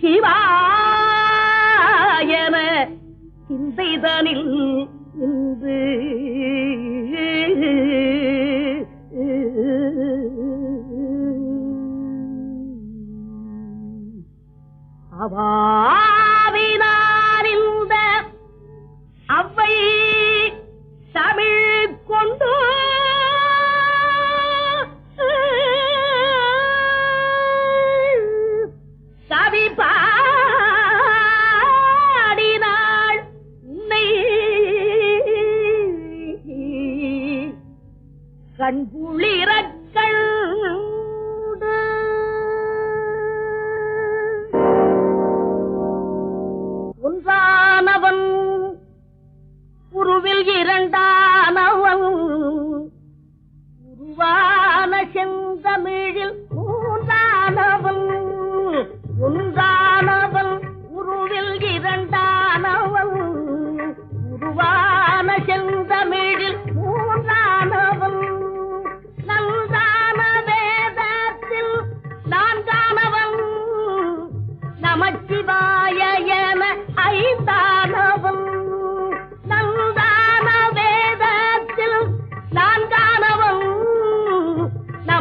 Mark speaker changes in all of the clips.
Speaker 1: Siva சிந்தைதனில் இன்று அவா கண்புளிரக்கள் ஒன்றானவன் உருவில் இரண்டானவன். உருவான செந்தமிழில் மூன்றானவன். ஒன்றானவன் உருவில் இரண்டான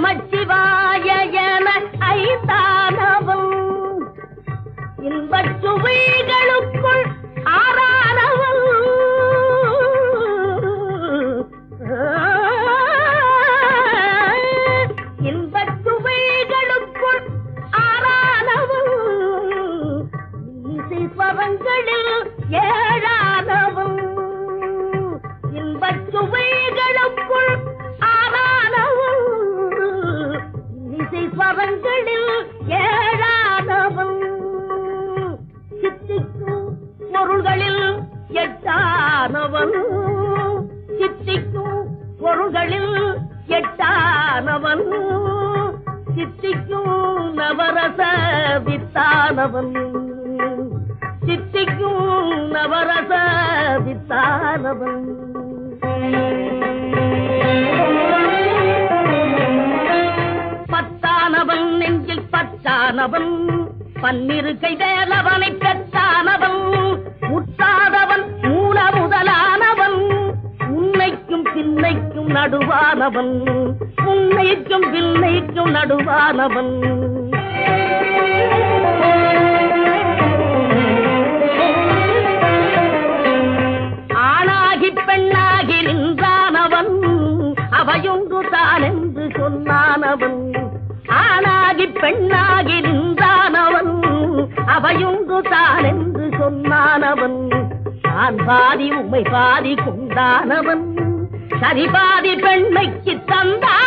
Speaker 1: நமச்சிவாய என ஐந்தானவன் இன்பச் சுவைகளுக்குள் ஆறானவன் இன்பச் சுவைகளுக்குள் ஆறானவன் இசை ஏ இசை ஏழாதவன். சித்திக்கும் பொருள்களில் எட்டானவன். சித்திக்கும் பொருள்களில் எட்டானவன். சித்திக்கும் நவரச வித்தானவன். சித்திக்கும் நவரச வித்தானவன். பச்சானவன் பன்னிரு கைதேலவனை பெற்றானவன் முற்றாதவன் மூல முதலானவன் உன்னைக்கும் பின்னைக்கும் நடுவானவன் உன்னைக்கும் பின்னைக்கும் நடுவானவன். ஆணாகி பெண்ணாகி நின்றானவன் அவையொன்று தான் என்று சொன்னானவன். ஆணாகி பெண்ணாகி அவையுண்டு தான் என்று சொன்னானவன். நான் பாதி உமை பாதி கொண்டானவன். சரி பாதி பெண்மைக்கு தந்தான்